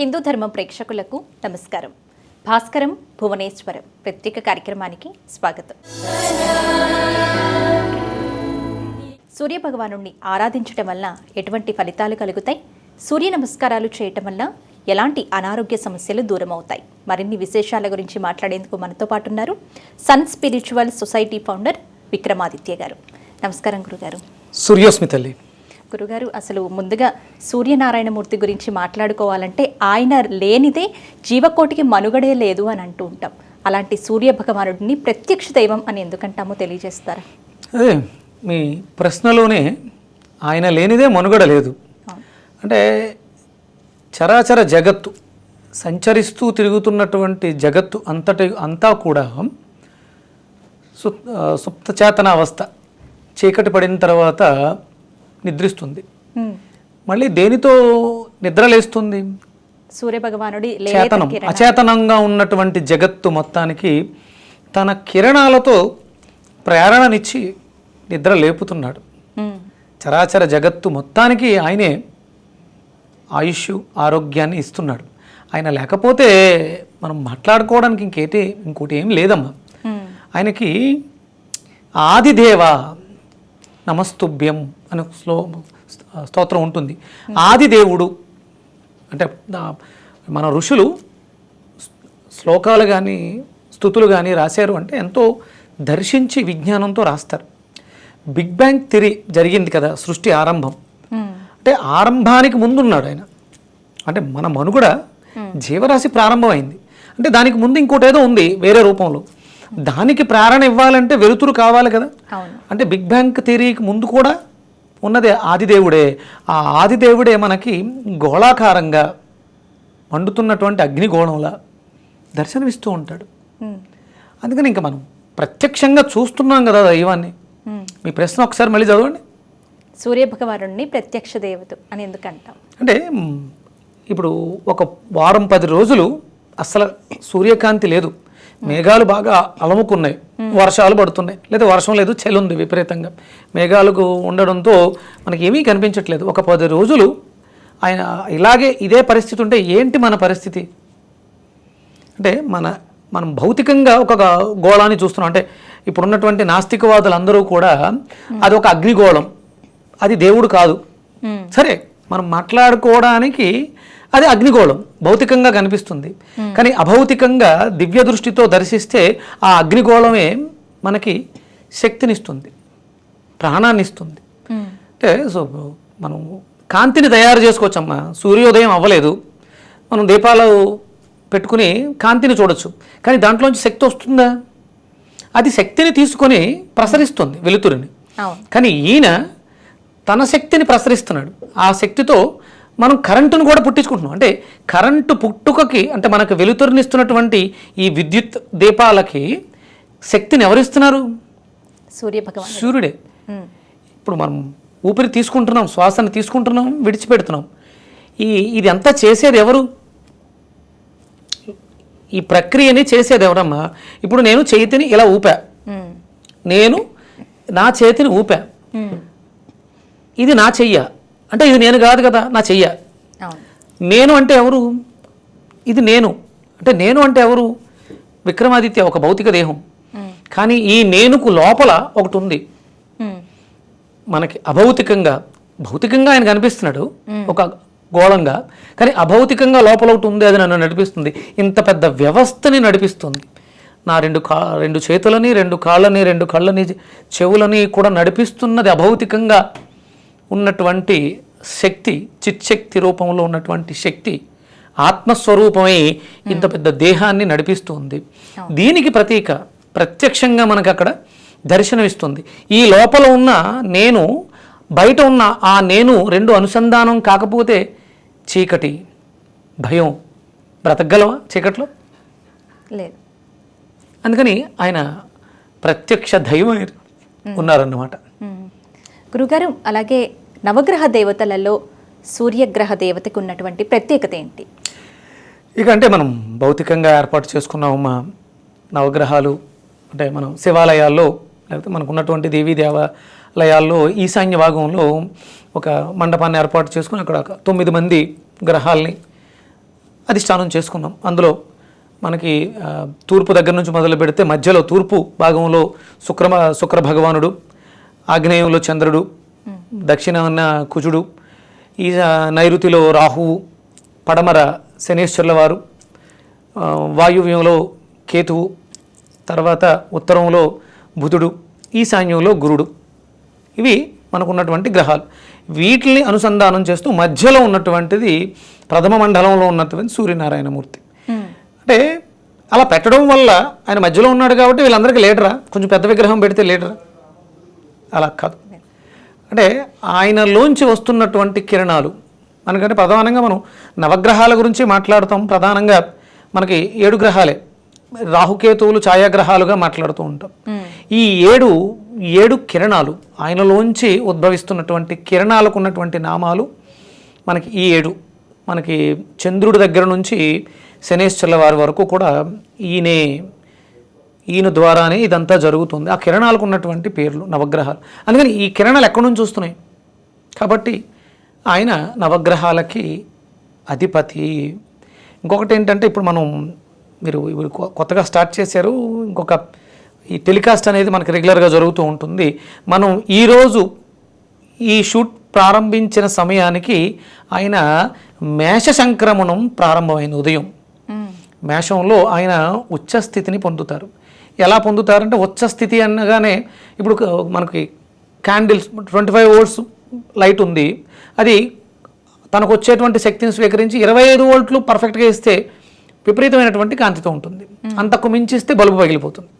హిందూ ధర్మం ప్రేక్షకులకు నమస్కారం. భాస్కరం భువనేశ్వరం ప్రత్యేక కార్యక్రమానికి స్వాగతం. సూర్యభగవాను ఆరాధించటం వల్ల ఎటువంటి ఫలితాలు కలుగుతాయి? సూర్య నమస్కారాలు చేయటం వల్ల ఎలాంటి అనారోగ్య సమస్యలు దూరం అవుతాయి మరిన్ని విశేషాల గురించి మాట్లాడేందుకు మనతో పాటు ఉన్నారు sun spiritual society founder Vikramaditya garu. నమస్కారం గురుగారు. సూర్యోస్మి తల్లి. గురుగారు అసలు ముందుగా సూర్యనారాయణమూర్తి గురించి మాట్లాడుకోవాలంటే ఆయన లేనిదే జీవకోటికి మనుగడే లేదు అని అంటూ ఉంటాం. అలాంటి సూర్య భగవానుడిని ప్రత్యక్ష దైవం అని ఎందుకంటామో తెలియజేస్తారా? అదే మీ ప్రశ్నలోనే ఆయన లేనిదే మనుగడ లేదు. అంటే చరాచర జగత్తు సంచరిస్తూ తిరుగుతున్నటువంటి జగత్తు అంతటి అంతా కూడా సుప్తచేతన అవస్థ చీకటి పడిన తర్వాత నిద్రిస్తుంది. మళ్ళీ దేనితో నిద్రలేస్తుంది సూర్య భగవానుడి చేతనం అచేతనంగా ఉన్నటువంటి జగత్తు మొత్తానికి తన కిరణాలతో ప్రేరణనిచ్చి నిద్ర లేపుతున్నాడు. చరాచర జగత్తు మొత్తానికి ఆయనే ఆయుష్ ఆరోగ్యాన్ని ఇస్తున్నాడు. ఆయన లేకపోతే మనం మాట్లాడుకోవడానికి ఇంకేటి ఇంకోటి ఏం లేదమ్మా. ఆయనకి ఆదిదేవ నమస్తుభ్యం అనే శ్లో స్తోత్రం ఉంటుంది. ఆదిదేవుడు అంటే దా- మన ఋషులు శ్లోకాలు కానీ స్థుతులు కానీ రాశారు అంటే ఎంతో దర్శించి విజ్ఞానంతో రాస్తారు. బిగ్ బ్యాంగ్ థిరీ జరిగింది కదా సృష్టి ఆరంభం. అంటే ఆరంభానికి ముందున్నాడు ఆయన. అంటే మన మనుగడ జీవరాశి ప్రారంభమైంది. అంటే దానికి ముందు ఇంకోటి ఏదో ఉంది వేరే రూపంలో. దానికి ప్రేరణ ఇవ్వాలంటే వెలుతురు కావాలి కదా. అంటే బిగ్ బ్యాంగ్ థియరీకి ముందు కూడా ఉన్నదే ఆదిదేవుడే. ఆ ఆదిదేవుడే మనకి గోళాకారంగా మండుతున్నటువంటి అగ్నిగోళంలా దర్శనమిస్తూ ఉంటాడు. అందుకని ఇంకా మనం ప్రత్యక్షంగా చూస్తున్నాం కదా దైవాన్ని. మీ ప్రశ్న ఒకసారి మళ్ళీ చదవండి. సూర్య భగవానుడిని ప్రత్యక్ష దేవత అని ఎందుకంటాం? అంటే మ్, ఇప్పుడు ఒక వారం పది రోజులు అసలు సూర్యకాంతి లేదు. మేఘాలు బాగా అలముకున్నాయి. వర్షాలు పడుతున్నాయి. లేదా వర్షం లేదు చలి ఉంది విపరీతంగా. మేఘాలకు ఉండడంతో మనకి ఏమీ కనిపించట్లేదు. ఒక పది రోజులు ఆయన ఇలాగే ఇదే పరిస్థితి ఉంటే ఏంటి మన పరిస్థితి? అంటే మన మనం భౌతికంగా ఒక గోళాన్ని చూస్తున్నాం. అంటే ఇప్పుడున్నటువంటి నాస్తికవాదులు అందరూ కూడా అది ఒక అగ్నిగోళం. అది దేవుడు కాదు. సరే మనం మాట్లాడుకోవడానికి అది అగ్నిగోళం భౌతికంగా కనిపిస్తుంది. కానీ అభౌతికంగా దివ్య దృష్టితో దర్శిస్తే ఆ అగ్నిగోళమే మనకి శక్తినిస్తుంది ప్రాణాన్ని ఇస్తుంది. అంటే సో మనం కాంతిని తయారు చేసుకోవచ్చమ్మా. సూర్యోదయం అవ్వలేదు. మనం దీపాలు పెట్టుకుని కాంతిని చూడొచ్చు. కానీ దాంట్లోంచి శక్తి వస్తుందా? అది శక్తిని తీసుకొని ప్రసరిస్తుంది వెలుతురిని. కానీ ఈయన తన శక్తిని ప్రసరిస్తున్నాడు. ఆ శక్తితో మనం కరెంటును కూడా పుట్టించుకుంటున్నాం. అంటే కరెంటు పుట్టుకకి అంటే మనకు వెలుతురునిస్తున్నటువంటి ఈ విద్యుత్ దీపాలకి శక్తిని ఎవరిస్తున్నారు? సూర్య భగవాన్ సూర్యుడే. ఇప్పుడు మనం ఊపిరి తీసుకుంటున్నాం శ్వాసను తీసుకుంటున్నాం విడిచిపెడుతున్నాం. ఈ ఇది అంతా చేసేది ఎవరు? ఈ ప్రక్రియని చేసేది ఎవరమ్మా? ఇప్పుడు నేను చేతిని ఇలా ఊపా. నేను నా చేతిని ఊపా. ఇది నా చెయ్య. అంటే ఇది నేను కాదు కదా నా చెయ్య. నేను అంటే ఎవరు? ఇది నేను. అంటే నేను అంటే ఎవరు? విక్రమాదిత్య ఒక భౌతిక దేహం. కానీ ఈ నేనుకు లోపల ఒకటి ఉంది. మనకి అభౌతికంగా భౌతికంగా ఆయన కనిపిస్తున్నాడు ఒక గోళంగా. కానీ అభౌతికంగా లోపల ఒకటి ఉంది అది నన్ను నడిపిస్తుంది. ఇంత పెద్ద వ్యవస్థని నడిపిస్తుంది. నా రెండు కా రెండు చేతులని రెండు కాళ్ళని రెండు కళ్ళని చెవులని కూడా నడిపిస్తున్నది అభౌతికంగా. ఉన్నటువంటి శక్తి చిత్శక్తి రూపంలో ఉన్నటువంటి శక్తి ఆత్మస్వరూపమై ఇంత పెద్ద దేహాన్ని నడిపిస్తుంది. దీనికి ప్రతీక ప్రత్యక్షంగా మనకు అక్కడ దర్శనమిస్తుంది. ఈ లోపల ఉన్న నేను బయట ఉన్న ఆ నేను రెండు అనుసంధానం కాకపోతే చీకటి భయం బ్రతకగలవా చీకట్లో? లేదు. అందుకని ఆయన ప్రత్యక్ష దైవం ఉన్నారన్నమాట. మ్మ్. గురుగారు అలాగే నవగ్రహ దేవతలలో సూర్యగ్రహ దేవతకు ఉన్నటువంటి ప్రత్యేకత ఏంటి? ఇక అంటే మనం భౌతికంగా ఏర్పాటు చేసుకున్నామమ్మా నవగ్రహాలు అంటే మనం శివాలయాల్లో లేకపోతే మనకున్నటువంటి దేవీ దేవాలయాల్లో ఈశాన్య భాగంలో ఒక మండపాన్ని ఏర్పాటు చేసుకుని అక్కడ ఒక తొమ్మిది మంది గ్రహాల్ని అధిష్టానం చేసుకున్నాం. అందులో మనకి తూర్పు దగ్గర నుంచి మొదలు పెడితే మధ్యలో తూర్పు భాగంలో శుక్ర శుక్ర భగవానుడు ఆగ్నేయంలో చంద్రుడు దక్షిణాన కుజుడు ఈ నైరుతిలో రాహువు పడమర శనేశ్వరుల వారు వాయువ్యంలో కేతువు తర్వాత ఉత్తరంలో బుధుడు ఈశాన్యంలో గురుడు. ఇవి మనకున్నటువంటి గ్రహాలు. వీటిని అనుసంధానం చేస్తూ మధ్యలో ఉన్నటువంటిది ప్రథమ మండలంలో ఉన్నటువంటి సూర్యనారాయణమూర్తి. అంటే అలా పెట్టడం వల్ల ఆయన మధ్యలో ఉన్నాడు కాబట్టి వీళ్ళందరికీ లీడరా కొంచెం పెద్ద విగ్రహం పెడితే లీడరా అలా కాదు. అంటే ఆయనలోంచి వస్తున్నటువంటి కిరణాలు మనకంటే ప్రధానంగా మనం నవగ్రహాల గురించి మాట్లాడుతాం. ప్రధానంగా మనకి ఏడు గ్రహాలే రాహుకేతువులు ఛాయాగ్రహాలుగా మాట్లాడుతూ ఉంటాం. ఈ ఏడు ఏడు కిరణాలు ఆయనలోంచి ఉద్భవిస్తున్నటువంటి కిరణాలకు ఉన్నటువంటి నామాలు మనకి ఈ ఏడు. మనకి చంద్రుడి దగ్గర నుంచి శనేశ్వరుల వారి వరకు కూడా ఈయనే ఈయన ద్వారానే ఇదంతా జరుగుతుంది. ఆ కిరణాలకు ఉన్నటువంటి పేర్లు నవగ్రహాలు. అందుకని ఈ కిరణాలు ఎక్కడి నుంచి వస్తున్నాయి? కాబట్టి ఆయన నవగ్రహాలకి అధిపతి. ఇంకొకటి ఏంటంటే ఇప్పుడు మనం మీరు ఇప్పుడు కొత్తగా స్టార్ట్ చేశారు. ఇంకొక ఈ టెలికాస్ట్ అనేది మనకి రెగ్యులర్గా జరుగుతూ ఉంటుంది. మనం ఈరోజు ఈ షూట్ ప్రారంభించిన సమయానికి ఆయన మేష సంక్రమణం ప్రారంభమైంది ఉదయం. మేషంలో ఆయన ఉచ్చ స్థితిని పొందుతారు. ఎలా పొందుతారంటే ఉచ్చ స్థితి అనగానే ఇప్పుడు మనకి candles twenty five volts light ఉంది. అది తనకు వచ్చేటువంటి శక్తిని స్వీకరించి ఇరవై ఐదు వోల్ట్లు పర్ఫెక్ట్గా ఇస్తే విపరీతమైనటువంటి కాంతితో ఉంటుంది. అంతకు మించి ఇస్తే బల్బు పగిలిపోతుంది.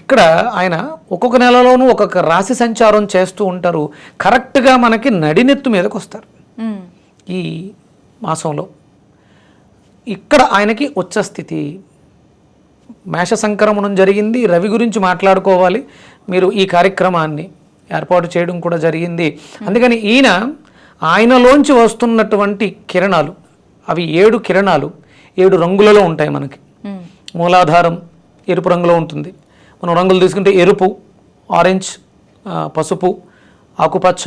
ఇక్కడ ఆయన ఒక్కొక్క నెలలోనూ ఒక్కొక్క రాశి సంచారం చేస్తూ ఉంటారు. కరెక్ట్గా మనకి నడినెత్తు మీదకి వస్తారు. ఈ మాసంలో. ఇక్కడ ఆయనకి ఉచ్చ స్థితి మేష సంక్రమణం జరిగింది. రవి గురించి మాట్లాడుకోవాలి. మీరు ఈ కార్యక్రమాన్ని ఏర్పాటు చేయడం కూడా జరిగింది. అందుకని ఈయన ఆయనలోంచి వస్తున్నటువంటి కిరణాలు అవి ఏడు కిరణాలు ఏడు రంగులలో ఉంటాయి మనకి. మూలాధారం ఎరుపు రంగులో ఉంటుంది. మనం రంగులు తీసుకుంటే ఎరుపు ఆరెంజ్ పసుపు ఆకుపచ్చ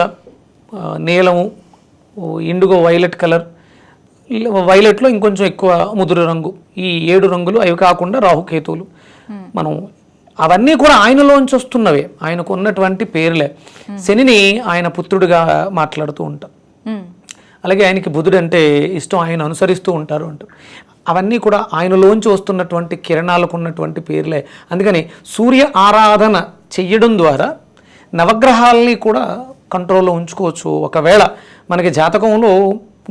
నీలము ఇండిగో వైలెట్ కలర్ వైలెట్లో ఇంకొంచెం ఎక్కువ ముదురు రంగు. ఈ ఏడు రంగులు అవి కాకుండా రాహుకేతువులు. మనం అవన్నీ కూడా ఆయనలోంచి వస్తున్నవే. ఆయనకు ఉన్నటువంటి పేర్లే శనిని ఆయన పుత్రుడిగా మాట్లాడుతూ ఉంటాం. అలాగే ఆయనకి బుధుడు అంటే ఇష్టం ఆయన అనుసరిస్తూ ఉంటారు అంటారు అవన్నీ కూడా ఆయనలోంచి వస్తున్నటువంటి కిరణాలకు ఉన్నటువంటి పేర్లే. అందుకని సూర్య ఆరాధన చెయ్యడం ద్వారా నవగ్రహాలని కూడా కంట్రోల్లో ఉంచుకోవచ్చు. ఒకవేళ మనకి జాతకంలో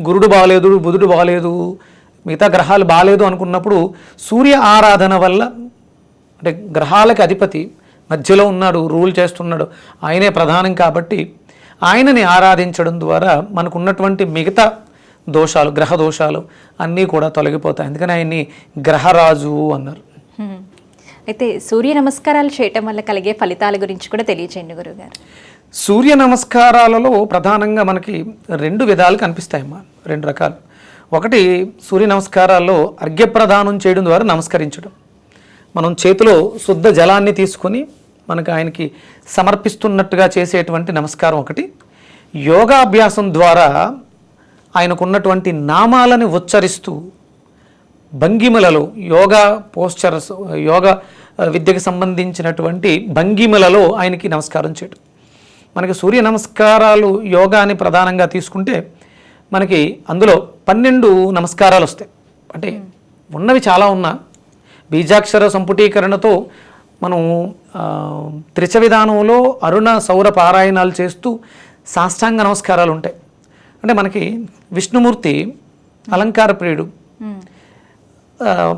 గురుడు బాగాలేదు బుధుడు బాగాలేదు మిగతా గ్రహాలు బాగాలేదు అనుకున్నప్పుడు సూర్య ఆరాధన వల్ల అంటే గ్రహాలకు అధిపతి మధ్యలో ఉన్నాడు రూల్ చేస్తున్నాడు. ఆయనే ప్రధానం కాబట్టి ఆయనని ఆరాధించడం ద్వారా మనకు ఉన్నటువంటి మిగతా దోషాలు గ్రహ దోషాలు అన్నీ కూడా తొలగిపోతాయి. అందుకని ఆయన్ని గ్రహరాజు అన్నారు. అయితే సూర్య నమస్కారాలు చేయటం వల్ల కలిగే ఫలితాల గురించి కూడా తెలియచేయండి గురుగారు సూర్య నమస్కారాలలో ప్రధానంగా మనకి రెండు విధాలు కనిపిస్తాయమ్మా రెండు రకాలు. ఒకటి సూర్య నమస్కారాల్లో అర్ఘ్యప్రదానం చేయడం ద్వారా నమస్కరించడం. మనం చేతిలో శుద్ధ జలాన్ని తీసుకొని మనకు ఆయనకి సమర్పిస్తున్నట్టుగా చేసేటువంటి నమస్కారం ఒకటి. యోగాభ్యాసం ద్వారా ఆయనకున్నటువంటి నామాలని ఉచ్చరిస్తూ భంగిమలలో యోగా పోస్చర్స్ యోగా విద్యకు సంబంధించినటువంటి భంగిమలలో ఆయనకి నమస్కారం చేయడం. మనకి సూర్య నమస్కారాలు యోగాని ప్రధానంగా తీసుకుంటే మనకి అందులో పన్నెండు నమస్కారాలు వస్తాయి. అంటే ఉన్నవి చాలా ఉన్నా బీజాక్షర సంపుటీకరణతో మనం త్రిచ విధానంలో అరుణ సౌర పారాయణాలు చేస్తూ సాష్టాంగ నమస్కారాలు ఉంటాయి. అంటే మనకి విష్ణుమూర్తి అలంకార ప్రియుడు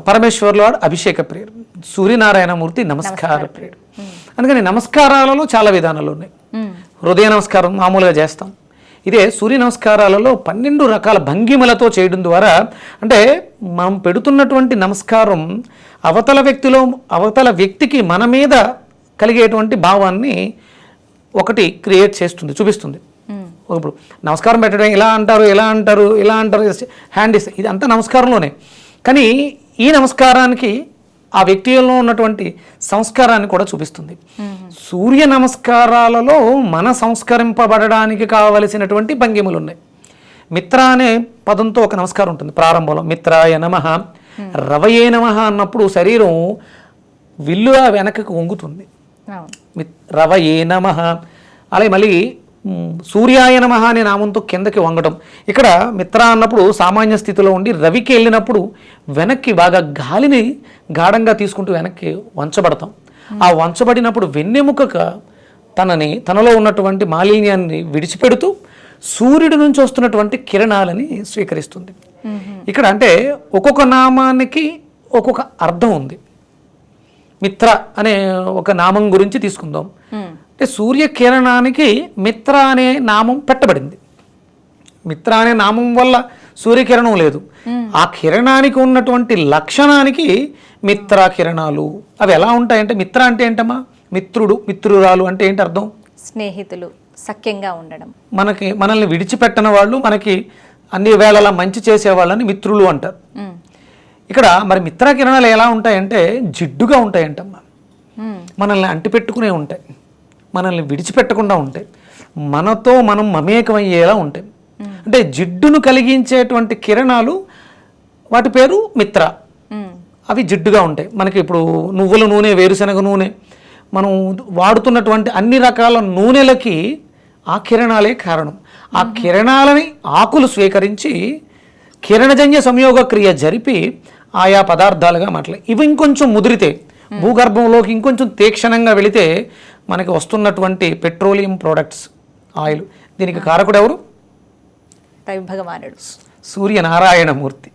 పరమేశ్వర్లో వాడు అభిషేక ప్రియుడు సూర్యనారాయణమూర్తి నమస్కార ప్రియుడు. అందుకని నమస్కారాలలో చాలా విధానాలు ఉన్నాయి. హృదయ నమస్కారం మామూలుగా చేస్తాం. ఇదే సూర్య నమస్కారాలలో పన్నెండు రకాల భంగిమలతో చేయడం ద్వారా అంటే మనం పెడుతున్నటువంటి నమస్కారం అవతల వ్యక్తిలో అవతల వ్యక్తికి మన మీద కలిగేటువంటి భావాన్ని ఒకటి క్రియేట్ చేస్తుంది చూపిస్తుంది. ఇప్పుడు నమస్కారం పెట్టడం ఇలా అంటారు ఇలా అంటారు ఇలా అంటారు హ్యాండ్ ఇస్తే ఇది అంతా నమస్కారంలోనే. కానీ ఈ నమస్కారానికి ఆ వ్యక్తిలో ఉన్నటువంటి సంస్కారాన్ని కూడా చూపిస్తుంది. సూర్య నమస్కారాలలో మన సంస్కరింపబడడానికి కావలసినటువంటి భంగిమలు ఉన్నాయి మిత్ర అనే పదంతో ఒక నమస్కారం ఉంటుంది ప్రారంభంలో. మిత్రాయ నమ రవయే నమ అన్నప్పుడు శరీరం విల్లుగా వెనకకు వంగుతుంది. రవయే నమ. అలాగే మళ్ళీ సూర్యాయ నమ అనే నామంతో కిందకి వంగడం ఇక్కడ మిత్ర అన్నప్పుడు సామాన్య స్థితిలో ఉండి రవికి వెళ్ళినప్పుడు వెనక్కి బాగా గాలిని గాఢంగా తీసుకుంటూ వెనక్కి వంచబడతాం. ఆ వంచబడినప్పుడు వెన్నెముకక తనని తనలో ఉన్నటువంటి మాలిన్యాన్ని విడిచిపెడుతూ సూర్యుడి నుంచి వస్తున్నటువంటి కిరణాలని స్వీకరిస్తుంది. ఇక్కడ అంటే ఒక్కొక్క నామానికి ఒక్కొక్క అర్థం ఉంది. మిత్ర అనే ఒక నామం గురించి తీసుకుందాం. అంటే సూర్యకిరణానికి మిత్ర అనే నామం పెట్టబడింది. మిత్ర అనే నామం వల్ల సూర్యకిరణం లేదు. ఆ కిరణానికి ఉన్నటువంటి లక్షణానికి మిత్ర కిరణాలు అవి ఎలా ఉంటాయంటే మిత్ర అంటే ఏంటమ్మా? మిత్రుడు మిత్రురాలు అంటే ఏంటి అర్థం? స్నేహితులు సఖ్యంగా ఉండడం. మనకి మనల్ని విడిచిపెట్టని వాళ్ళు మనకి అన్ని వేళలా మంచి చేసే వాళ్ళని మిత్రులు అంటారు. ఇక్కడ మరి మిత్ర కిరణాలు ఎలా ఉంటాయంటే జిడ్డుగా ఉంటాయంటమ్మా. మ్మ్. మనల్ని అంటిపెట్టుకునే ఉంటాయి. మనల్ని విడిచిపెట్టకుండా ఉంటాయి. మనతో మనం మమేకమయ్యేలా ఉంటాయి. అంటే జిడ్డును కలిగించేటువంటి కిరణాలు వాటి పేరు మిత్ర. అవి జిడ్డుగా ఉంటాయి. మనకి ఇప్పుడు నువ్వుల నూనె వేరుశనగ నూనె మనం వాడుతున్నటువంటి అన్ని రకాల నూనెలకి ఆ కిరణాలే కారణం. ఆ కిరణాలని ఆకులు స్వీకరించి కిరణజన్య సంయోగ క్రియ జరిపి ఆయా పదార్థాలుగా మాట్లాడి ఇవి ఇంకొంచెం ముదిరితే భూగర్భంలోకి ఇంకొంచెం తీక్షణంగా వెళితే మనకి వస్తున్నటువంటి పెట్రోలియం ప్రోడక్ట్స్ ఆయిల్. దీనికి కారకుడు ఎవరు? భగవానుడు. సూర్యనారాయణమూర్తి.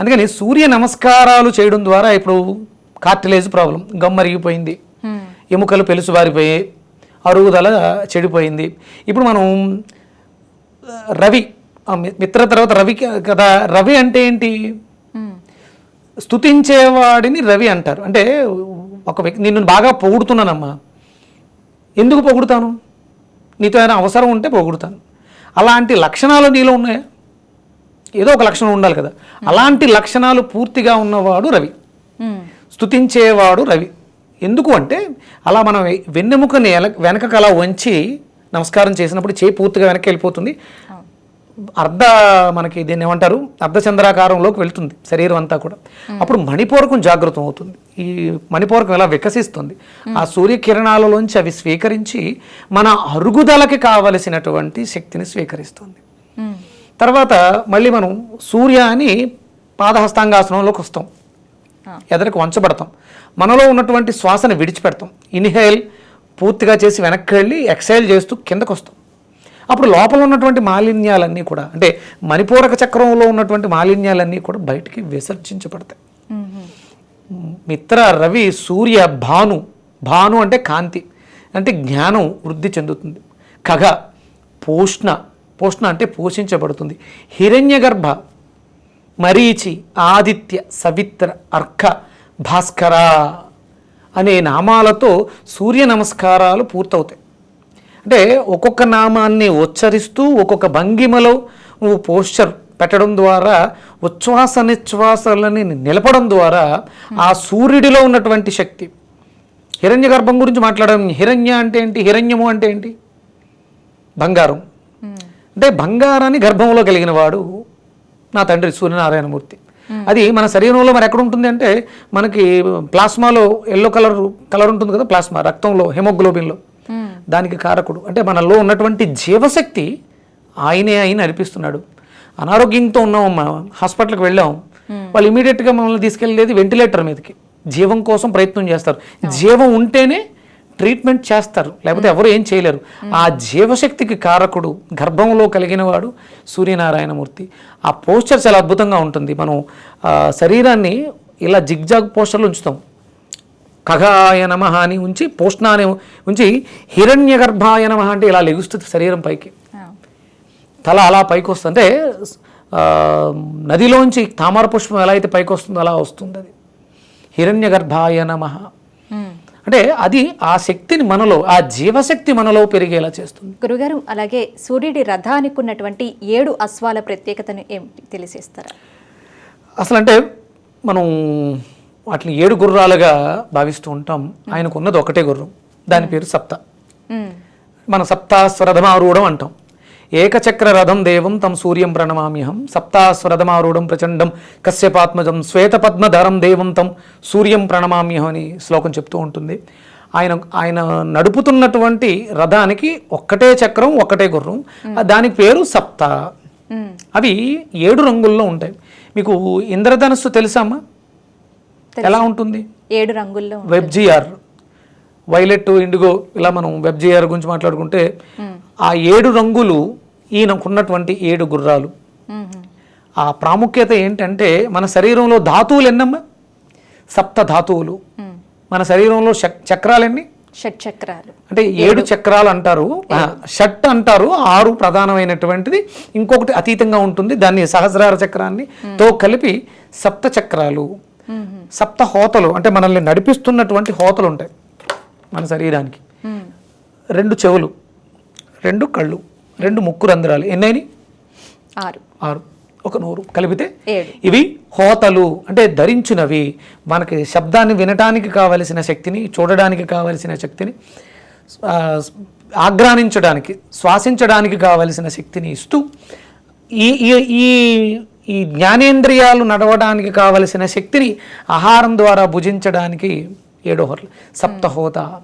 అందుకని సూర్య నమస్కారాలు చేయడం ద్వారా ఇప్పుడు కార్టిలేజ్ ప్రాబ్లం గమ్మరిగిపోయింది మ్మ్. ఎముకలు పెలుసుబారిపోయాయి అరుగుదల చెడిపోయింది. ఇప్పుడు మనం రవి మిత్ర తర్వాత రవి కదా రవి అంటే ఏంటి? మ్మ్. స్తుతించేవాడిని రవి అంటారు. అంటే ఒక వ్యక్తి నిన్ను బాగా పొగుడుతున్నానమ్మా. ఎందుకు పొగుడుతాను? నీతో ఏదైనా అవసరం ఉంటే పొగుడుతాను. అలాంటి లక్షణాలు నీలో ఉన్నాయా? ఏదో ఒక లక్షణం ఉండాలి కదా. అలాంటి లక్షణాలు పూర్తిగా ఉన్నవాడు రవి. మ్మ్. స్తుతించేవాడు రవి. ఎందుకు అంటే అలా మనం వెన్నెముకని వెనకకు అలా వంచి నమస్కారం చేసినప్పుడు చేయి పూర్తిగా వెనక్కి వెళ్ళిపోతుంది. అర్ధ మనకి దీన్ని ఏమంటారు? అర్ధచంద్రాకారంలోకి వెళ్తుంది శరీరం అంతా కూడా. అప్పుడు మణిపూరకం జాగృతం అవుతుంది. ఈ మణిపూరకం ఎలా వికసిస్తుంది? ఆ సూర్యకిరణాలలోంచి అవి స్వీకరించి మన అరుగుదలకి కావలసినటువంటి శక్తిని స్వీకరిస్తుంది. తర్వాత మళ్ళీ మనం సూర్య అని పాదహస్తాంగాసనంలోకి వస్తాం. ఎదరికి వంచబడతాం. మనలో ఉన్నటువంటి శ్వాసను విడిచిపెడతాం. ఇన్హేల్ పూర్తిగా చేసి వెనక్కి వెళ్ళి ఎక్సైల్ చేస్తూ కిందకు వస్తాం అప్పుడు లోపల ఉన్నటువంటి మాలిన్యాలన్నీ కూడా అంటే మణిపూరక చక్రంలో ఉన్నటువంటి మాలిన్యాలన్నీ కూడా బయటికి విసర్జించబడతాయి. మిత్ర రవి సూర్య భాను భాను అంటే కాంతి అంటే జ్ఞానం వృద్ధి చెందుతుంది. కగ పోష్ణ పోష్ణ అంటే పోషించబడుతుంది. హిరణ్యగర్భ మరీచి ఆదిత్య సవిత్ర అర్క భాస్కర అనే నామాలతో సూర్య నమస్కారాలు పూర్తవుతాయి. అంటే ఒక్కొక్క నామాన్ని ఉచ్చరిస్తూ ఒక్కొక్క భంగిమలో నువ్వు పోస్చర్ పెట్టడం ద్వారా ఉచ్ఛ్వాస నిశ్వాసాలని నిలపడం ద్వారా ఆ సూర్యుడిలో ఉన్నటువంటి శక్తి. హిరణ్య గర్భం గురించి మాట్లాడడం హిరణ్య అంటే ఏంటి? హిరణ్యము అంటే ఏంటి? బంగారం. అంటే బంగారాన్ని గర్భంలో కలిగిన వాడు నా తండ్రి సూర్యనారాయణమూర్తి. అది మన శరీరంలో మరి ఎక్కడ ఉంటుంది అంటే మనకి ప్లాస్మాలో ఎల్లో కలర్ కలర్ ఉంటుంది కదా ప్లాస్మా రక్తంలో హెమోగ్లోబిన్లో. దానికి కారకుడు. అంటే మనలో ఉన్నటువంటి జీవశక్తి ఆయనే ఆయన నడిపిస్తున్నాడు. అనారోగ్యంతో ఉన్నాం మనం హాస్పిటల్కి వెళ్ళాం. వాళ్ళు ఇమీడియట్గా మమ్మల్ని తీసుకెళ్ళేది వెంటిలేటర్ మీదకి. జీవం కోసం ప్రయత్నం చేస్తారు. జీవం ఉంటేనే ట్రీట్మెంట్ చేస్తారు. లేకపోతే ఎవరు ఏం చేయలేరు. ఆ జీవశక్తికి కారకుడు గర్భంలో కలిగిన వాడు సూర్యనారాయణమూర్తి. ఆ పోస్చర్ చాలా అద్భుతంగా ఉంటుంది. మనం శరీరాన్ని ఇలా జిగ్జాగ్ పోస్టర్లు ఉంచుతాం. ఖగాయ నమ అని ఉంచి పోష్ణ అని ఉంచి హిరణ్య గర్భాయ నమ అంటే ఇలా లెగుస్తుంది శరీరం పైకి. తల అలా పైకి ఆ, నదిలోంచి తామర పుష్పం ఎలా అయితే పైకి వస్తుందో అలా వస్తుంది అది హిరణ్య గర్భాయ నమ. అంటే అది ఆ శక్తిని మనలో ఆ జీవశక్తి మనలో పెరిగేలా చేస్తుంది. గురుగారు అలాగే సూర్యుడి రథానికి ఉన్నటువంటి ఏడు అశ్వాల ప్రత్యేకతను ఏమిటి తెలిసేస్తారా అసలు అంటే మనం వాటిని ఏడు గుర్రాలుగా భావిస్తూ ఉంటాం. ఆయనకు ఉన్నది ఒకటే గుర్రం. దాని పేరు సప్త. మన సప్తాస్వరథమారూఢం అంటాం. ఏకచక్ర రథం దేవం తం సూర్యం ప్రణమామ్యహం. సప్తాస్వరథమారూఢం ప్రచండం కశ్యపాత్మజం శ్వేతపద్మధరం దేవం తం సూర్యం ప్రణమామ్యహం అని శ్లోకం చెప్తూ ఉంటుంది. ఆయన ఆయన నడుపుతున్నటువంటి రథానికి ఒక్కటే చక్రం ఒక్కటే గుర్రం. దాని పేరు సప్త. అవి ఏడు రంగుల్లో ఉంటాయి. మీకు ఇంద్రధనస్సు తెలుసా అమ్మా ఎలా ఉంటుంది? ఏడు రంగుల్లో ఉంది. వెబ్జిఆర్ వైలెట్ ఇండిగో ఇలా మనం వెబ్జిఆర్ గురించి మాట్లాడుకుంటే ఆ ఏడు రంగులు ఈయనకున్నటువంటి ఏడు గుర్రాలు. ఆ ప్రాముఖ్యత ఏంటంటే మన శరీరంలో ధాతువులు ఎన్నమ్మా? సప్త ధాతువులు. మన శరీరంలో చక్- చక్రాలు ఎన్ని షట్ చక్రాలు. అంటే ఏడు చక్రాలు అంటారు. షట్ అంటారు ఆరు ప్రధానమైనటువంటిది. ఇంకొకటి అతీతంగా ఉంటుంది దాన్ని సహస్రార చక్రాన్ని. తో కలిపి సప్త చక్రాలు. సప్త హోతలు అంటే మనల్ని నడిపిస్తున్నటువంటి హోతలు ఉంటాయి మన శరీరానికి. రెండు చెవులు రెండు కళ్ళు రెండు ముక్కు రంధ్రాలు ఎన్నైని? ఆరు. ఆరు. ఒక నోరు. కలిపితే ఇవి హోతలు. అంటే ధరించినవి. మనకి శబ్దాన్ని వినటానికి కావలసిన శక్తిని చూడడానికి కావలసిన శక్తిని ఆగ్రానించడానికి శ్వాసించడానికి కావలసిన శక్తిని ఇస్తూ ఈ ఈ- ఈ జ్ఞానేంద్రియాలు నడవడానికి కావలసిన శక్తిని ఆహారం ద్వారా భుజించడానికి ఏడో హోర్లు సప్తహోత.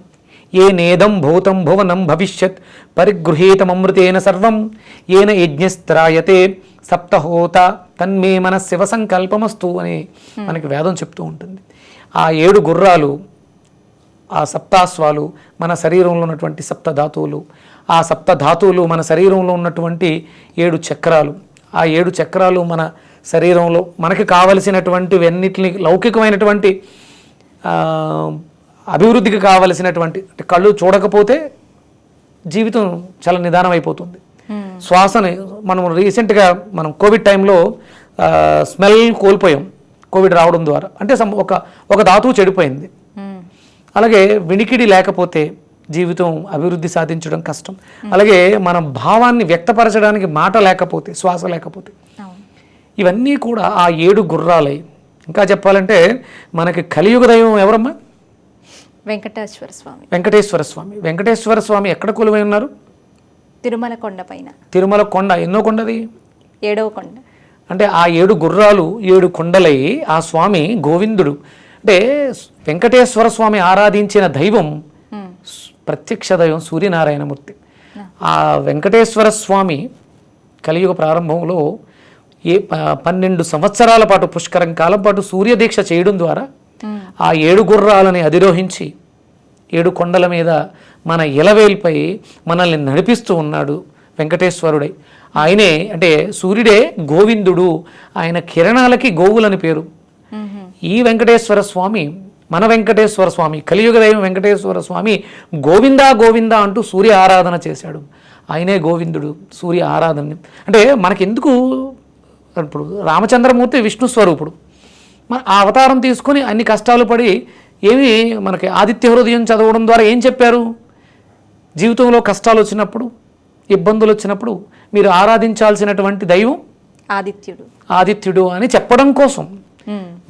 ఏ నేదం భూతం భువనం భవిష్యత్ పరిగృహీతమృతేన సర్వం. ఏన యజ్ఞస్త్రాయతే సప్తహోత. తన్మే మన శివ సంకల్పమస్తు అని మనకి వేదం చెప్తూ ఉంటుంది. ఆ ఏడు గుర్రాలు ఆ సప్తాశ్వాలు మన శరీరంలో ఉన్నటువంటి సప్త ధాతువులు ఆ సప్త ధాతువులు మన శరీరంలో ఉన్నటువంటి ఏడు చక్రాలు ఆ ఏడు చక్రాలు మన శరీరంలో మనకి కావలసినటువంటివన్నిటిని లౌకికమైనటువంటి అభివృద్ధికి కావలసినటువంటి అంటే కళ్ళు చూడకపోతే జీవితం చాలా నిదానం అయిపోతుంది మ్మ్. శ్వాసని మనం రీసెంట్గా మనం కోవిడ్ టైంలో స్మెల్ కోల్పోయాం కోవిడ్ రావడం ద్వారా అంటే ఒక ఒక ధాతువు చెడిపోయింది మ్మ్. అలాగే వినికిడి లేకపోతే జీవితం అభివృద్ధి సాధించడం కష్టం. అలాగే మన భావాన్ని వ్యక్తపరచడానికి మాట లేకపోతే శ్వాస లేకపోతే. ఇవన్నీ కూడా ఆ ఏడు గుర్రాలై. ఇంకా చెప్పాలంటే మనకి కలియుగ దైవం ఎవరమ్మా? వెంకటేశ్వర స్వామి. వెంకటేశ్వర స్వామి. వెంకటేశ్వర స్వామి ఎక్కడ కొలువై ఉన్నారు? తిరుమల కొండ పైన. తిరుమల కొండ ఎన్నో కొండది? ఏడవ కొండ. అంటే ఆ ఏడు గుర్రాలు ఏడు కొండలై ఆ స్వామి గోవిందుడు. అంటే వెంకటేశ్వర స్వామి ఆరాధించిన దైవం. ప్రత్యక్ష దైవం సూర్యనారాయణమూర్తి. ఆ. వెంకటేశ్వర స్వామి కలియుగ ప్రారంభంలో ఏ ప- పన్నెండు సంవత్సరాల పాటు పుష్కరం కాలం పాటు సూర్యదీక్ష చేయడం ద్వారా. ఆ. ఏడు గుర్రాలని అధిరోహించి ఏడు కొండల మీద మన ఇలవేల్పై మనల్ని నడిపిస్తూ ఉన్నాడు వెంకటేశ్వరుడై. ఆయనే అంటే సూర్యుడే గోవిందుడు. ఆయన కిరణాలకి గోవులని పేరు. ఈ వెంకటేశ్వర స్వామి మన వెంకటేశ్వర స్వామి కలియుగ దైవం వెంకటేశ్వర స్వామి గోవిందా గోవిందా అంటూ సూర్య ఆరాధన చేశాడు. ఆయనే గోవిందుడు సూర్య ఆరాధన అంటే మనకెందుకు? ఇప్పుడు రామచంద్రమూర్తి విష్ణు స్వరూపుడు. మన ఆ అవతారం తీసుకొని అన్ని కష్టాలు పడి ఏమి మనకి ఆదిత్య హృదయం చదవడం ద్వారా ఏం చెప్పారు? జీవితంలో కష్టాలు వచ్చినప్పుడు ఇబ్బందులు వచ్చినప్పుడు మీరు ఆరాధించాల్సినటువంటి దైవం ఆదిత్యుడు. ఆదిత్యుడు అని చెప్పడం కోసం.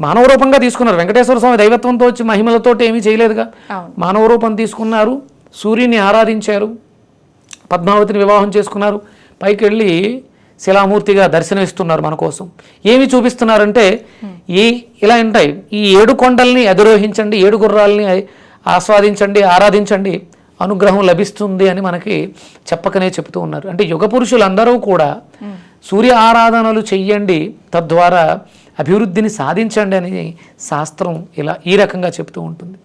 మానవ రూపంగా తీసుకున్నారు. వెంకటేశ్వర స్వామి దైవత్వంతో వచ్చి మహిమలతో ఏమీ చేయలేదుగా. మానవ రూపం తీసుకున్నారు. సూర్యుని ఆరాధించారు. పద్మావతిని వివాహం చేసుకున్నారు. పైకి వెళ్ళి శిలామూర్తిగా దర్శనమిస్తున్నారు మన కోసం. ఏమి చూపిస్తున్నారంటే ఈ ఇలా ఉంటాయి. ఈ ఏడు కొండల్ని అధిరోహించండి ఏడు గుర్రాలని ఆస్వాదించండి ఆరాధించండి. అనుగ్రహం లభిస్తుంది అని మనకి చెప్పకనే చెప్తూ ఉన్నారు. అంటే యుగ పురుషులందరూ కూడా సూర్య ఆరాధనలు చెయ్యండి తద్వారా అభివృద్ధిని సాధించండి అని శాస్త్రం ఇలా ఈ రకంగా చెప్తూ ఉంటుంది.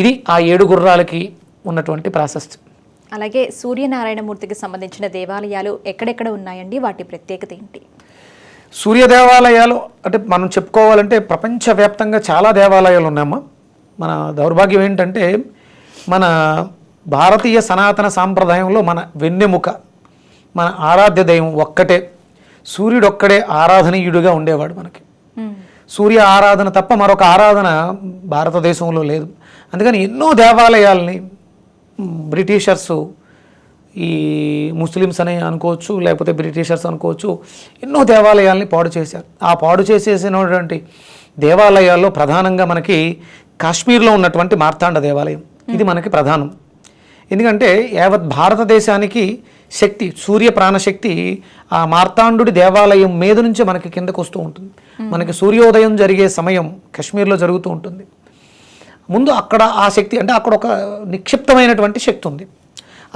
ఇది ఆ ఏడు గుర్రాలకి ఉన్నటువంటి ప్రాశస్త్యం అలాగే సూర్యనారాయణమూర్తికి సంబంధించిన దేవాలయాలు ఎక్కడెక్కడ ఉన్నాయండి? వాటి ప్రత్యేకత ఏంటి? సూర్య దేవాలయాలు అంటే మనం చెప్పుకోవాలంటే ప్రపంచవ్యాప్తంగా చాలా దేవాలయాలు ఉన్నాయమ్మా. మన దౌర్భాగ్యం ఏంటంటే మన భారతీయ సనాతన సాంప్రదాయంలో మన వెన్నెముక మన ఆరాధ్య దైవం ఒక్కటే. సూర్యుడు ఒక్కడే ఆరాధనీయుడిగా ఉండేవాడు మనకి. సూర్య ఆరాధన తప్ప మరొక ఆరాధన భారతదేశంలో లేదు. అందుకని ఎన్నో దేవాలయాల్ని బ్రిటిషర్స్ ఈ ముస్లిమ్స్ అని అనుకోవచ్చు లేకపోతే బ్రిటిషర్స్ అనుకోవచ్చు ఎన్నో దేవాలయాల్ని పాడు చేశారు. ఆ పాడు చేసేసినటువంటి దేవాలయాల్లో ప్రధానంగా మనకి కాశ్మీర్లో ఉన్నటువంటి మార్తాండ దేవాలయం. ఇది మనకి ప్రధానం. ఎందుకంటే యావత్ భారతదేశానికి శక్తి సూర్య ప్రాణశక్తి ఆ మార్తాండుడి దేవాలయం మీద నుంచి మనకి కిందకు వస్తూ ఉంటుంది. మనకి సూర్యోదయం జరిగే సమయం కాశ్మీర్లో జరుగుతూ ఉంటుంది. ముందు అక్కడ ఆ శక్తి అంటే అక్కడ ఒక నిక్షిప్తమైనటువంటి శక్తి ఉంది.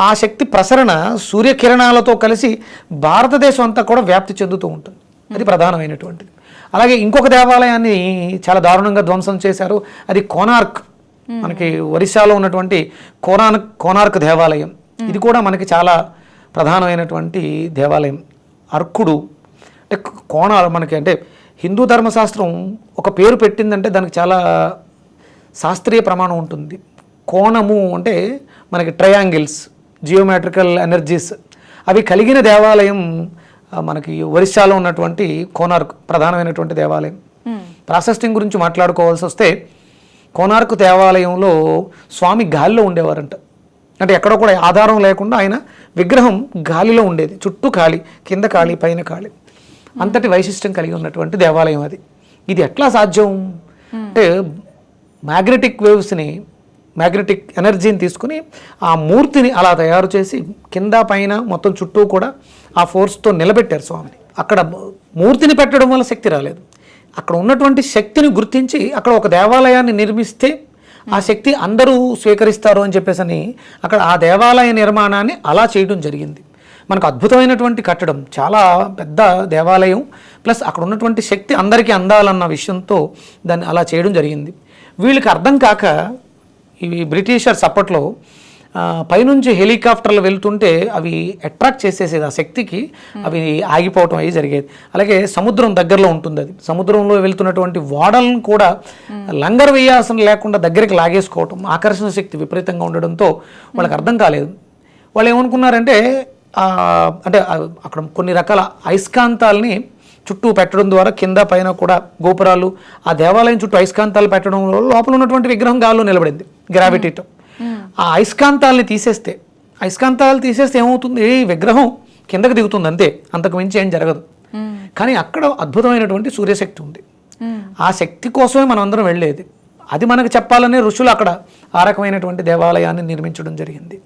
ఆ శక్తి ప్రసరణ సూర్యకిరణాలతో కలిసి భారతదేశం అంతా కూడా వ్యాప్తి చెందుతూ ఉంటుంది. అది ప్రధానమైనటువంటిది. అలాగే ఇంకొక దేవాలయాన్ని చాలా దారుణంగా ధ్వంసం చేశారు. అది కోనార్క్. మనకి ఒరిస్సాలో ఉన్నటువంటి కోనార్క్ కోనార్క్ దేవాలయం. ఇది కూడా మనకి చాలా ప్రధానమైనటువంటి దేవాలయం. అర్కుడు అంటే కోణాలు మనకి అంటే హిందూ ధర్మశాస్త్రం ఒక పేరు పెట్టిందంటే దానికి చాలా శాస్త్రీయ ప్రమాణం ఉంటుంది. కోణము అంటే మనకి ట్రయాంగిల్స్ జియోమెట్రికల్ ఎనర్జీస్ అవి కలిగిన దేవాలయం మనకి ఒరిస్సాలో ఉన్నటువంటి కోనార్క్ ప్రధానమైనటువంటి దేవాలయం. ప్రాశస్త్యం గురించి మాట్లాడుకోవాల్సి వస్తే కోనార్కు దేవాలయంలో స్వామి గాలిలో ఉండేవారంట. అంటే ఎక్కడ కూడా ఆధారం లేకుండా ఆయన విగ్రహం గాలిలో ఉండేది. చుట్టూ ఖాళీ కింద ఖాళీ పైన ఖాళీ. అంతటి వైశిష్టం కలిగి ఉన్నటువంటి దేవాలయం అది. ఇది ఎట్లా సాధ్యం? అంటే మ్యాగ్నెటిక్ వేవ్స్ని మ్యాగ్నెటిక్ ఎనర్జీని తీసుకుని ఆ మూర్తిని అలా తయారు చేసి కింద పైన మొత్తం చుట్టూ కూడా ఆ ఫోర్స్తో నిలబెట్టారు స్వామిని. అక్కడ మూర్తిని పెట్టడం వల్ల శక్తి రాలేదు. అక్కడ ఉన్నటువంటి శక్తిని గుర్తించి అక్కడ ఒక దేవాలయాన్ని నిర్మిస్తే ఆ శక్తి అందరూ స్వీకరిస్తారు అని చెప్పేసి అని అక్కడ ఆ దేవాలయ నిర్మాణాన్ని అలా చేయడం జరిగింది. మనకు అద్భుతమైనటువంటి కట్టడం చాలా పెద్ద దేవాలయం ప్లస్ అక్కడ ఉన్నటువంటి శక్తి అందరికీ అందాలన్న విషయంతో దాన్ని అలా చేయడం జరిగింది. వీళ్ళకి అర్థం కాక ఇవి బ్రిటిషర్స్ అప్పట్లో పైనుంచి హెలికాప్టర్లు వెళ్తుంటే అవి అట్రాక్ట్ చేసేసేది ఆ శక్తికి అవి ఆగిపోవటం అవి జరిగేది. అలాగే సముద్రం దగ్గరలో ఉంటుంది అది. సముద్రంలో వెళ్తున్నటువంటి ఓడలను కూడా లంగర్ వేయాల్సిన లేకుండా దగ్గరికి లాగేసుకోవటం ఆకర్షణ శక్తి విపరీతంగా ఉండడంతో వాళ్ళకి అర్థం కాలేదు. వాళ్ళు ఏమనుకున్నారంటే అంటే అక్కడ కొన్ని రకాల అయస్కాంతాలని చుట్టూ పెట్టడం ద్వారా కింద పైన కూడా గోపురాలు ఆ దేవాలయం చుట్టూ అయస్కాంతాలు పెట్టడం వల్ల లోపల ఉన్నటువంటి విగ్రహం గాల్లో నిలబడింది గ్రావిటీతో ఆ అయస్కాంతాలని తీసేస్తే అయస్కాంతాలు తీసేస్తే ఏమవుతుంది? ఈ విగ్రహం కిందకి దిగుతుంది అంతే అంతకు మించి ఏం జరగదు. కానీ అక్కడ అద్భుతమైనటువంటి సూర్యశక్తి ఉంది. ఆ శక్తి కోసమే మనం అందరం వెళ్ళేది. అది మనకు చెప్పాలనే ఋషులు అక్కడ ఆ రకమైనటువంటి దేవాలయాన్ని నిర్మించడం జరిగింది.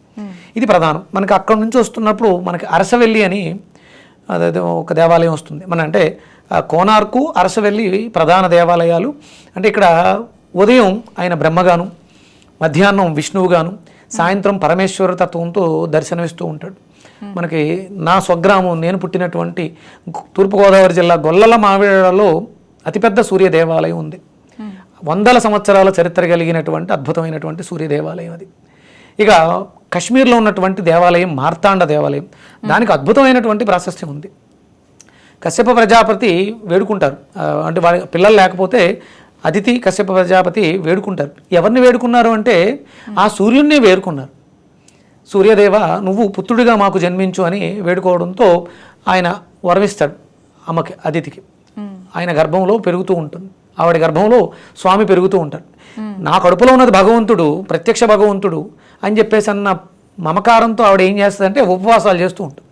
ఇది ప్రధానం. మనకి అక్కడ నుంచి వస్తున్నప్పుడు మనకి అరసవెల్లి అని ఒక దేవాలయం వస్తుంది. మన అంటే కోనార్కు అరసవెల్లి ప్రధాన దేవాలయాలు. అంటే ఇక్కడ ఉదయం ఆయన బ్రహ్మగాను మధ్యాహ్నం విష్ణువుగాను సాయంత్రం పరమేశ్వర తత్వంతో దర్శనమిస్తూ ఉంటాడు. మనకి నా స్వగ్రామం నేను పుట్టినటువంటి తూర్పుగోదావరి జిల్లా గొల్లల మావిడలో అతిపెద్ద సూర్య దేవాలయం ఉంది వందల సంవత్సరాల చరిత్ర కలిగినటువంటి అద్భుతమైనటువంటి సూర్య దేవాలయం అది. ఇక కశ్మీర్లో ఉన్నటువంటి దేవాలయం మార్తాండ దేవాలయం దానికి అద్భుతమైనటువంటి ప్రాశస్త్యం ఉంది. కశ్యప ప్రజాపతి వేడుకుంటారు. అంటే వారి పిల్లలు లేకపోతే అతిథి కశ్యప ప్రజాపతి వేడుకుంటారు. ఎవరిని వేడుకున్నారు అంటే ఆ సూర్యుడిని వేడుకున్నారు. సూర్యదేవ నువ్వు పుత్రుడిగా మాకు జన్మించు అని వేడుకోవడంతో ఆయన వరమిస్తాడు అమ్మకి అతిథికి. ఆయన గర్భంలో పెరుగుతూ ఉంటుంది. ఆవిడ గర్భంలో స్వామి పెరుగుతూ ఉంటాడు. నా కడుపులో ఉన్నది భగవంతుడు ప్రత్యక్ష భగవంతుడు అని చెప్పేసి అన్న మమకారంతో ఆవిడ ఏం చేస్తుందంటే ఉపవాసాలు చేస్తూ ఉంటుంది.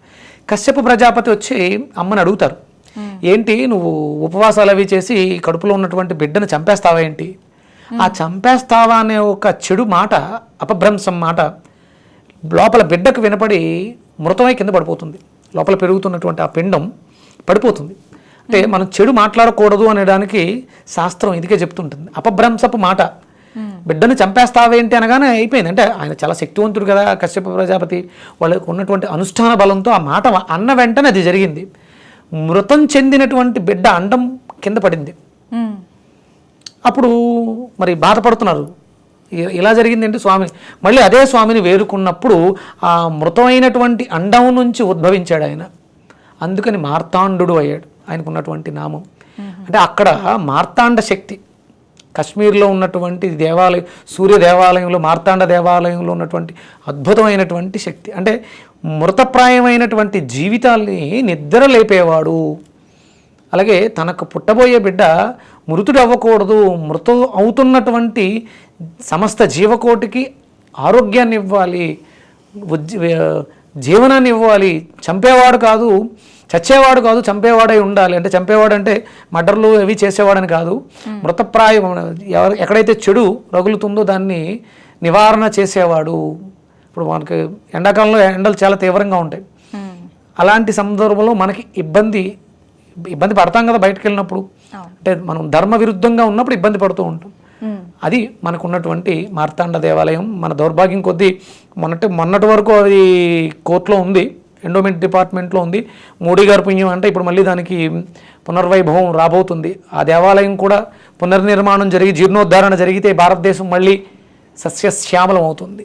కశ్యప ప్రజాపతి వచ్చి అమ్మని అడుగుతారు. ఏంటి నువ్వు ఉపవాసాలు అవి చేసి కడుపులో ఉన్నటువంటి బిడ్డను చంపేస్తావా ఏంటి? ఆ చంపేస్తావా అనే ఒక చెడు మాట అపభ్రంశం మాట లోపల బిడ్డకు వినపడి మృతమై కింద పడిపోతుంది. లోపల పెరుగుతున్నటువంటి ఆ పిండం పడిపోతుంది. అంటే మనం చెడు మాట్లాడకూడదు అనడానికి శాస్త్రం ఇదికే చెప్తుంటుంది. అపభ్రంశపు మాట. బిడ్డను చంపేస్తావేంటి అనగానే అయిపోయింది. అంటే ఆయన చాలా శక్తివంతుడు కదా కశ్యప ప్రజాపతి. వాళ్ళకు ఉన్నటువంటి అనుష్ఠాన బలంతో ఆ మాట అన్న వెంటనే అది జరిగింది. మృతం చెందినటువంటి బిడ్డ అండం కింద పడింది. అప్పుడు మరి బాధపడుతున్నారు. ఇలా జరిగిందంటే స్వామిని మళ్ళీ అదే స్వామిని వేరుకున్నప్పుడు ఆ మృతమైనటువంటి అండం నుంచి ఉద్భవించాడు ఆయన. అందుకని మార్తాండు అయ్యాడు ఆయనకున్నటువంటి నామం. అంటే అక్కడ మార్తాండ శక్తి. కశ్మీర్లో ఉన్నటువంటి దేవాలయం సూర్య దేవాలయంలో మార్తాండ దేవాలయంలో ఉన్నటువంటి అద్భుతమైనటువంటి శక్తి. అంటే మృతప్రాయమైనటువంటి జీవితాల్ని నిద్ర లేపేవాడు. అలాగే తనకు పుట్టబోయే బిడ్డ మృతుడు అవ్వకూడదు మృత అవుతున్నటువంటి సమస్త జీవకోటికి ఆరోగ్యాన్ని ఇవ్వాలి జీవనాన్ని ఇవ్వాలి చంపేవాడు కాదు చచ్చేవాడు కాదు చంపేవాడై ఉండాలి. అంటే చంపేవాడు అంటే మర్డర్లు అవి చేసేవాడని కాదు. మృతప్రాయం ఎవరు ఎక్కడైతే చెడు రగులుతుందో దాన్ని నివారణ చేసేవాడు. ఇప్పుడు మనకి ఎండాకాలంలో ఎండలు చాలా తీవ్రంగా ఉంటాయి. అలాంటి సందర్భంలో మనకి ఇబ్బంది ఇబ్బంది పడతాం కదా బయటకు వెళ్ళినప్పుడు. అంటే మనం ధర్మ విరుద్ధంగా ఉన్నప్పుడు ఇబ్బంది పడుతూ ఉంటాం. అది మనకు ఉన్నటువంటి మార్తాండ దేవాలయం. మన దౌర్భాగ్యం కొద్దీ మొన్నటి మొన్నటి వరకు అది కోర్టులో ఉంది ఎండోమెంట్ డిపార్ట్మెంట్లో ఉంది. మోడీ గారి పుణ్యం అంటే ఇప్పుడు మళ్ళీ దానికి పునర్వైభవం రాబోతుంది. ఆ దేవాలయం కూడా పునర్నిర్మాణం జరిగి జీర్ణోద్ధారణ జరిగితే భారతదేశం మళ్ళీ సస్యశ్యామలం అవుతుంది.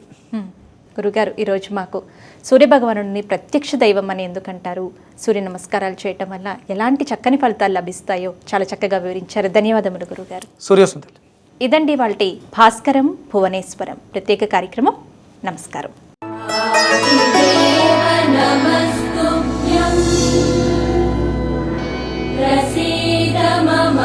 గురుగారు ఈరోజు మాకు సూర్యభగవానుడిని ప్రత్యక్ష దైవం అని ఎందుకంటారు సూర్య నమస్కారాలు చేయటం వల్ల ఎలాంటి చక్కని ఫలితాలు లభిస్తాయో చాలా చక్కగా వివరించారు ధన్యవాదములు గురుగారు సూర్యోసుంతలు ఇదండి వాళ్ళ భాస్కరం భువనేశ్వరం ప్రత్యేక కార్యక్రమం నమస్కారం नमस्तुभ्यम् प्रसीद मम